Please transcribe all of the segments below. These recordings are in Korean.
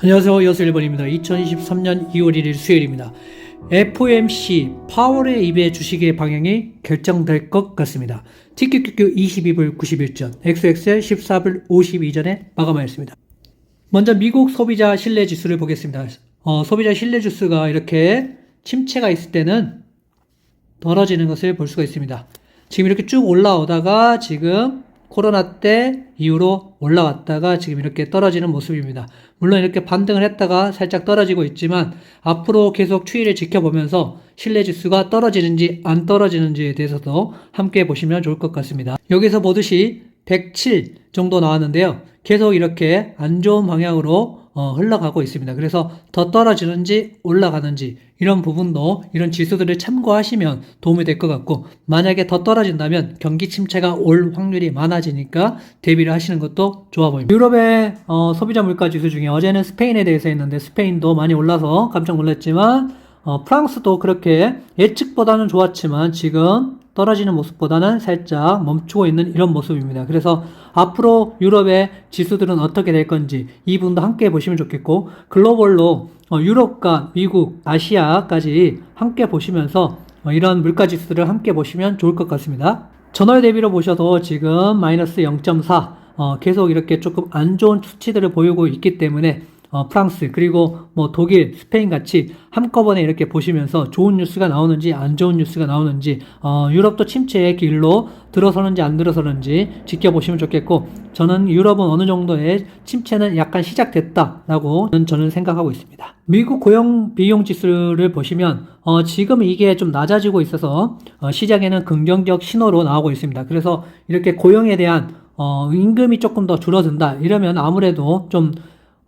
안녕하세요. 여수 1번입니다. 2023년 2월 1일 수요일입니다. FOMC 파월의 입의 주식의 방향이 결정될 것 같습니다. TQQQ 22불 91전, XXL 14불 52전에 마감하였습니다. 먼저 미국 소비자 신뢰 지수를 보겠습니다. 어, 소비자 신뢰 지수가 이렇게 침체가 있을 때는 떨어지는 것을 볼 수가 있습니다. 지금 이렇게 쭉 올라오다가 지금 코로나 때 이후로 올라왔다가 지금 이렇게 떨어지는 모습입니다. 물론 이렇게 반등을 했다가 살짝 떨어지고 있지만 앞으로 계속 추이를 지켜보면서 신뢰 지수가 떨어지는지 안 떨어지는지에 대해서도 함께 보시면 좋을 것 같습니다. 여기서 보듯이 107 정도 나왔는데요. 계속 이렇게 안 좋은 방향으로 어, 흘러가고 있습니다. 그래서 더 떨어지는지 올라가는지 이런 부분도 이런 지수들을 참고하시면 도움이 될 것 같고 만약에 더 떨어진다면 경기 침체가 올 확률이 많아지니까 대비를 하시는 것도 좋아 보입니다. 유럽의 어, 소비자 물가 지수 중에 어제는 스페인에 대해서 했는데 스페인도 많이 올라서 깜짝 놀랐지만 어, 프랑스도 그렇게 예측보다는 좋았지만 지금 떨어지는 모습보다는 살짝 멈추고 있는 이런 모습입니다. 그래서 앞으로 유럽의 지수들은 어떻게 될 건지 이 부분도 함께 보시면 좋겠고 글로벌로 어, 유럽과 미국, 아시아까지 함께 보시면서 어, 이런 물가 지수들을 함께 보시면 좋을 것 같습니다. 전월 대비로 보셔도 지금 마이너스 0.4 어, 계속 이렇게 조금 안 좋은 수치들을 보이고 있기 때문에 어, 프랑스 그리고 뭐 독일, 스페인 같이 한꺼번에 이렇게 보시면서 좋은 뉴스가 나오는지 안 좋은 뉴스가 나오는지 어, 유럽도 침체의 길로 들어서는지 안 들어서는지 지켜보시면 좋겠고 저는 유럽은 어느 정도의 침체는 약간 시작됐다라고 저는 생각하고 있습니다. 미국 고용 비용 지수를 보시면 어, 지금 이게 좀 낮아지고 있어서 어, 시장에는 긍정적 신호로 나오고 있습니다. 그래서 이렇게 고용에 대한 어, 임금이 조금 더 줄어든다 이러면 아무래도 좀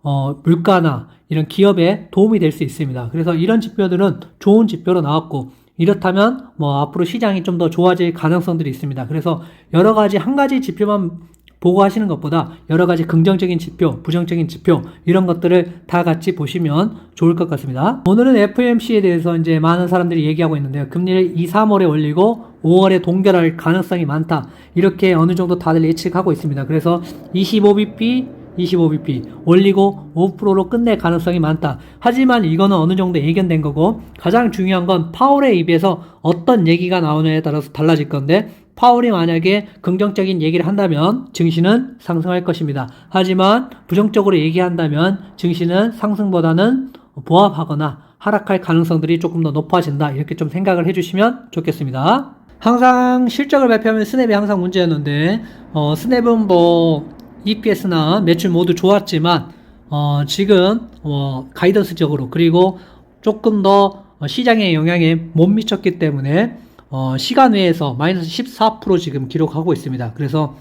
어, 물가나 이런 기업에 도움이 될 수 있습니다. 그래서 이런 지표들은 좋은 지표로 나왔고 이렇다면 뭐 앞으로 시장이 좀 더 좋아질 가능성들이 있습니다. 그래서 여러 가지 한 가지 지표만 보고 하시는 것보다 여러 가지 긍정적인 지표, 부정적인 지표 이런 것들을 다 같이 보시면 좋을 것 같습니다. 오늘은 FOMC에 대해서 이제 많은 사람들이 얘기하고 있는데요. 금리를 2, 3월에 올리고 5월에 동결할 가능성이 많다. 이렇게 어느 정도 다들 예측하고 있습니다. 그래서 25bp 25bp 올리고 5%로 끝낼 가능성이 많다. 하지만 이거는 어느 정도 예견된 거고 가장 중요한 건 파월의 입에서 어떤 얘기가 나오느냐에 따라서 달라질 건데 파월이 만약에 긍정적인 얘기를 한다면 증시는 상승할 것입니다. 하지만 부정적으로 얘기한다면 증시는 상승보다는 보합하거나 하락할 가능성들이 조금 더 높아진다. 이렇게 좀 생각을 해주시면 좋겠습니다. 항상 실적을 발표하면 스냅이 항상 문제였는데 어, 스냅은 뭐 EPS나 매출 모두 좋았지만 어, 지금 어, 가이던스적으로 그리고 조금 더 어, 시장의 영향에 못 미쳤기 때문에 어, 시간 외에서 마이너스 14% 지금 기록하고 있습니다. 그래서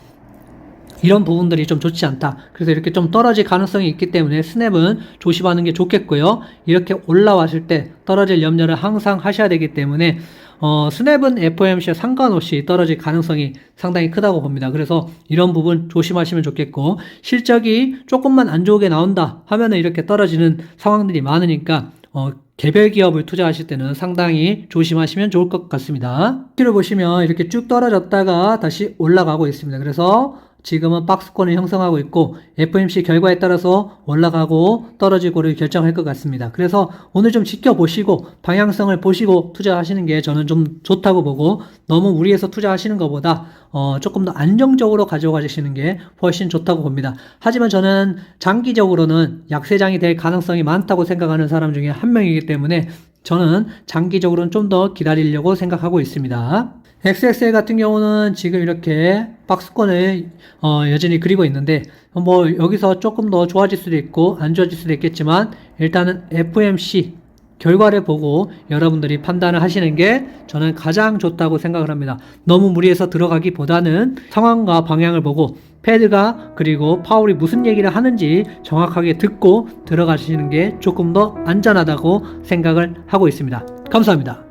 이런 부분들이 좀 좋지 않다. 그래서 이렇게 좀 떨어질 가능성이 있기 때문에 스냅은 조심하는 게 좋겠고요. 이렇게 올라왔을 때 떨어질 염려를 항상 하셔야 되기 때문에 어, 스냅은 FOMC와 상관없이 떨어질 가능성이 상당히 크다고 봅니다. 그래서 이런 부분 조심하시면 좋겠고 실적이 조금만 안 좋게 나온다 하면은 이렇게 떨어지는 상황들이 많으니까 어, 개별 기업을 투자하실 때는 상당히 조심하시면 좋을 것 같습니다. 키를 보시면 이렇게 쭉 떨어졌다가 다시 올라가고 있습니다. 그래서 지금은 박스권을 형성하고 있고 FOMC 결과에 따라서 올라가고 떨어지고를 결정할 것 같습니다. 그래서 오늘 좀 지켜보시고 방향성을 보시고 투자하시는 게 저는 좀 좋다고 보고 너무 무리해서 투자하시는 것보다 어 조금 더 안정적으로 가져가시는 게 훨씬 좋다고 봅니다. 하지만 저는 장기적으로는 약세장이 될 가능성이 많다고 생각하는 사람 중에 한 명이기 때문에 저는 장기적으로는 좀 더 기다리려고 생각하고 있습니다. XXL 같은 경우는 지금 이렇게 박스권을 어, 여전히 그리고 있는데 뭐 여기서 조금 더 좋아질 수도 있고 안 좋아질 수도 있겠지만 일단은 FMC 결과를 보고 여러분들이 판단을 하시는 게 저는 가장 좋다고 생각을 합니다. 너무 무리해서 들어가기보다는 상황과 방향을 보고 패드가 그리고 파울이 무슨 얘기를 하는지 정확하게 듣고 들어가시는 게 조금 더 안전하다고 생각을 하고 있습니다. 감사합니다.